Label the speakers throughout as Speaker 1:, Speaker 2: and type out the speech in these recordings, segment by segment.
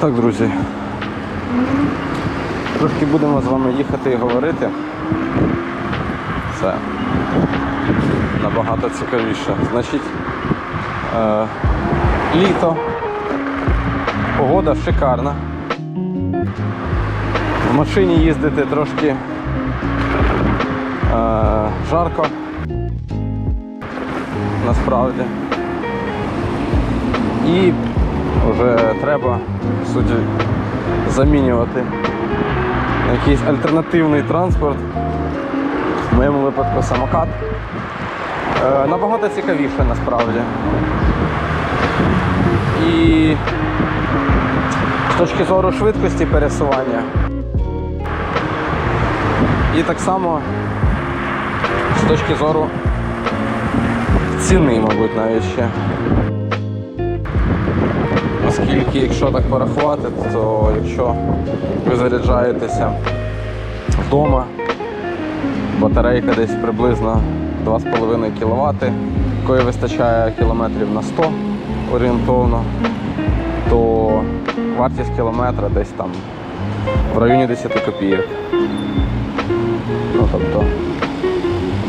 Speaker 1: Так, друзі. Трошки будемо з вами їхати і говорити. Це набагато цікавіше. Значить, е, літо, погода шикарна. В машині їздити трошки е, жарко. Насправді. І вже треба в суті замінювати якийсь альтернативний транспорт. В моєму випадку самокат. Е, набагато цікавіше насправді. І з точки зору швидкості пересування. І так само з точки зору ціни, мабуть, навіть ще. Оскільки, якщо так порахувати, то якщо ви заряджаєтеся вдома, батарейка десь приблизно 2,5 кВт, якої вистачає кілометрів на 100 орієнтовно, то вартість кілометра десь там в районі 10 копійок. Ну, тобто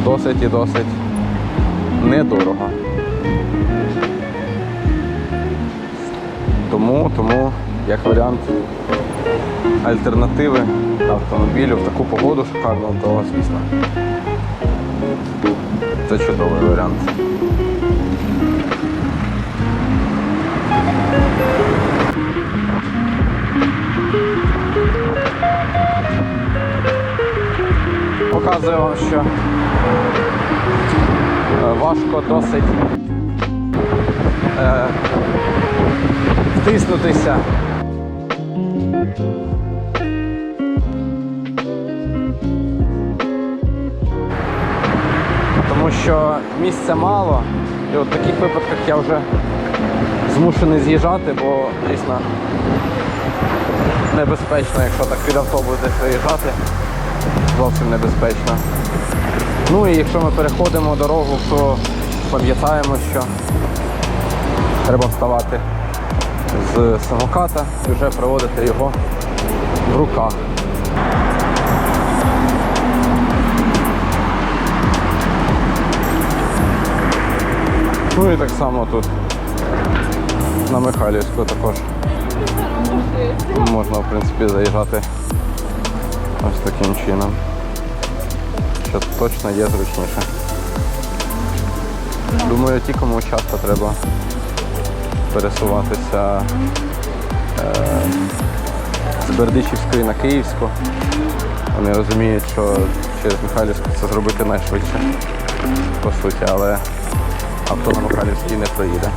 Speaker 1: досить і досить недорого. Тому, тому, як варіант альтернативи автомобілю в таку погоду шикарну, то звісно. Це чудовий варіант. Показую вам, що е, важко досить втиснутися. Тому що місця мало, і от в таких випадках я вже змушений з'їжджати, бо дійсно небезпечно, якщо так під автобус десь виїжджати, зовсім небезпечно. Ну і якщо ми переходимо дорогу, то пам'ятаємо, що треба вставати з самоката і вже проводити його в руках. Ну і так само тут на Михайлівську також можна в принципі заїжджати ось таким чином. Що точно є зручніше. Думаю, ті, кому часто треба пересуватися е, з Бердичівської на Київську. Вони розуміють, що через Михайлівську це зробити найшвидше, по суті, але авто на Михайлівській не проїде.